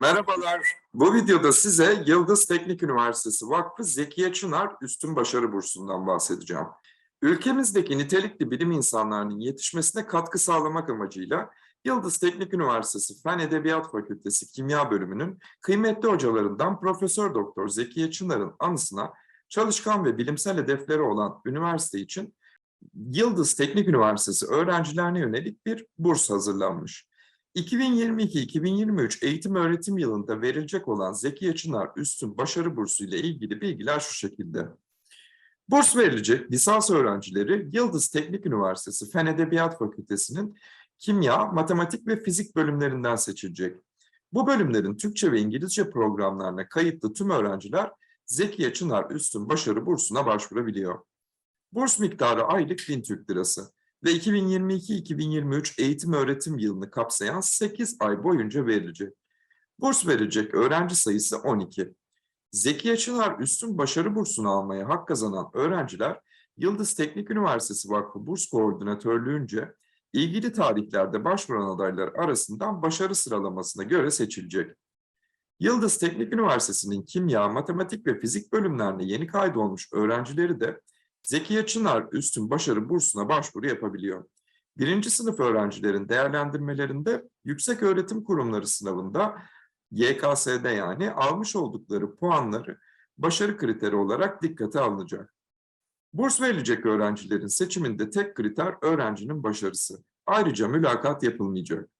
Merhabalar. Bu videoda size Yıldız Teknik Üniversitesi Vakfı Zekiye Çınar Üstün Başarı Bursu'ndan bahsedeceğim. Ülkemizdeki nitelikli bilim insanlarının yetişmesine katkı sağlamak amacıyla Yıldız Teknik Üniversitesi Fen Edebiyat Fakültesi Kimya Bölümünün kıymetli hocalarından Profesör Doktor Zekiye Çınar'ın anısına çalışkan ve bilimsel hedefleri olan üniversite için Yıldız Teknik Üniversitesi öğrencilerine yönelik bir burs hazırlanmış. 2022-2023 eğitim öğretim yılında verilecek olan Zekiye Çınar Üstün Başarı Bursu ile ilgili bilgiler şu şekilde. Burs verilecek lisans öğrencileri Yıldız Teknik Üniversitesi Fen Edebiyat Fakültesi'nin kimya, matematik ve fizik bölümlerinden seçilecek. Bu bölümlerin Türkçe ve İngilizce programlarına kayıtlı tüm öğrenciler Zekiye Çınar Üstün Başarı Bursu'na başvurabiliyor. Burs miktarı aylık 1000 Türk Lirası ve 2022-2023 eğitim öğretim yılını kapsayan 8 ay boyunca verilecek. Burs verecek öğrenci sayısı 12. Zekiye Çınar Üstün Başarı Bursunu almaya hak kazanan öğrenciler Yıldız Teknik Üniversitesi Vakfı Burs Koordinatörlüğünce ilgili tarihlerde başvuran adaylar arasından başarı sıralamasına göre seçilecek. Yıldız Teknik Üniversitesi'nin kimya, matematik ve fizik bölümlerine yeni kaydolmuş öğrencileri de Zekiye Çınar Üstün Başarı Bursu'na başvuru yapabiliyor. Birinci sınıf öğrencilerin değerlendirmelerinde yüksek öğretim kurumları sınavında YKS'de yani almış oldukları puanları başarı kriteri olarak dikkate alınacak. Burs verilecek öğrencilerin seçiminde tek kriter öğrencinin başarısı. Ayrıca mülakat yapılmayacak.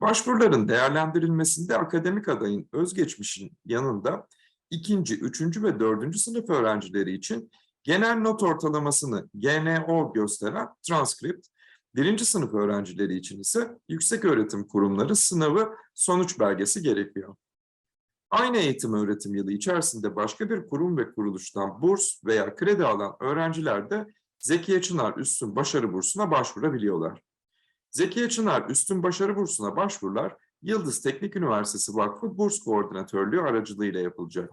Başvuruların değerlendirilmesinde akademik adayın özgeçmişin yanında ikinci, üçüncü ve dördüncü sınıf öğrencileri için genel not ortalamasını GNO gösteren transkript, birinci sınıf öğrencileri için ise yüksek öğretim kurumları sınavı sonuç belgesi gerekiyor. Aynı eğitim öğretim yılı içerisinde başka bir kurum ve kuruluştan burs veya kredi alan öğrenciler de Zekiye Çınar Üstün Başarı Bursu'na başvurabiliyorlar. Zekiye Çınar Üstün Başarı Bursu'na başvurular Yıldız Teknik Üniversitesi Vakfı Burs Koordinatörlüğü aracılığıyla yapılacak.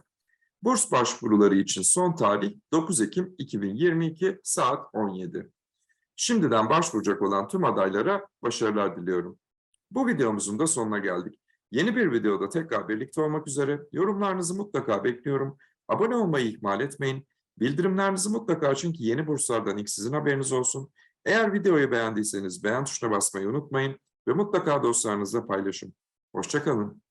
Burs başvuruları için son tarih 9 Ekim 2022 saat 17. Şimdiden başvuracak olan tüm adaylara başarılar diliyorum. Bu videomuzun da sonuna geldik. Yeni bir videoda tekrar birlikte olmak üzere yorumlarınızı mutlaka bekliyorum. Abone olmayı ihmal etmeyin. Bildirimlerinizi mutlaka açın ki yeni burslardan ilk sizin haberiniz olsun. Eğer videoyu beğendiyseniz beğen tuşuna basmayı unutmayın ve mutlaka dostlarınızla paylaşın. Hoşçakalın.